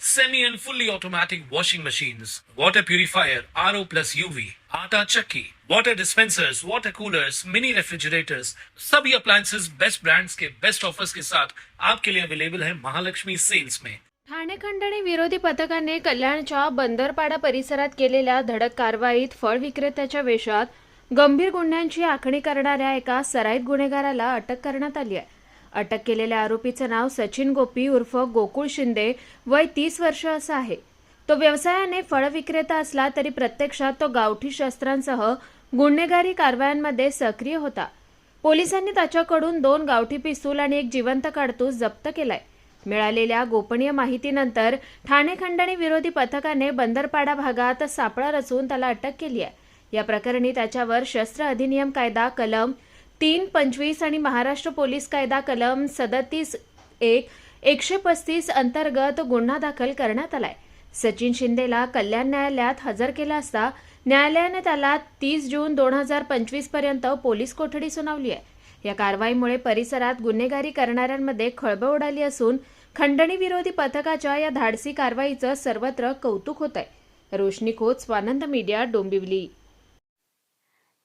semi and fully automatic washing machines, water purifier, RO plus UV, आटा चक्की, water dispensers, water coolers, mini refrigerators, सभी appliances. Best brands के best offers के साथ आपके लिए अवेलेबल है महालक्ष्मी सेल्स में ठाणे खंडणी विरोधी पथकाने कल्याणच्या बंदरपाडा परिसरात केलेल्या धडक कारवाईत फळ विक्रेत्याच्या वेशात गंभीर गुन्ह्यांची आखणी करणाऱ्या एका सराईत गुन्हेगाराला अटक करण्यात आली आहे. अटक केलेल्या आरोपीचं नाव सचिन गोपी उर्फ गोकुळ शिंदे वय तीस वर्ष असं आहे. तो व्यवसायाने फळ विक्रेता असला तरी प्रत्यक्षात तो गावठी शस्त्रांसह गुन्हेगारी कारवायांमध्ये सक्रिय होता. पोलिसांनी त्याच्याकडून दोन गावठी पिस्तूल आणि एक जिवंत काडतूस जप्त केलाय. मिळालेल्या गोपनीय माहितीनंतर ठाणे खंडणी विरोधी पथकाने बंदरपाडा भागात सापळा रचून त्याला अटक केली आहे. या प्रकरणी त्याच्यावर शस्त्र अधिनियम कायदा कलम तीन पंचवीस आणि महाराष्ट्र पोलीस कायदा कलम सदतीस एक एकशे पस्तीस अंतर्गत गुन्हा दाखल करण्यात आलाय. सचिन शिंदेला कल्याण न्यायालयात हजर केला असता न्यायालयाने त्याला तीस जून दोन हजार पंचवीसपर्यंत पोलीस कोठडी सुनावली आहे. या कारवाईमुळे परिसरात गुन्हेगारी करणाऱ्यांमध्ये खळबळ उडाली असून खंडणी विरोधी पथकाच्या या धाडसी कारवाईचं सर्वत्र कौतुक होत आहे रोशनी खोत स्वानंद मीडिया डोंबिवली.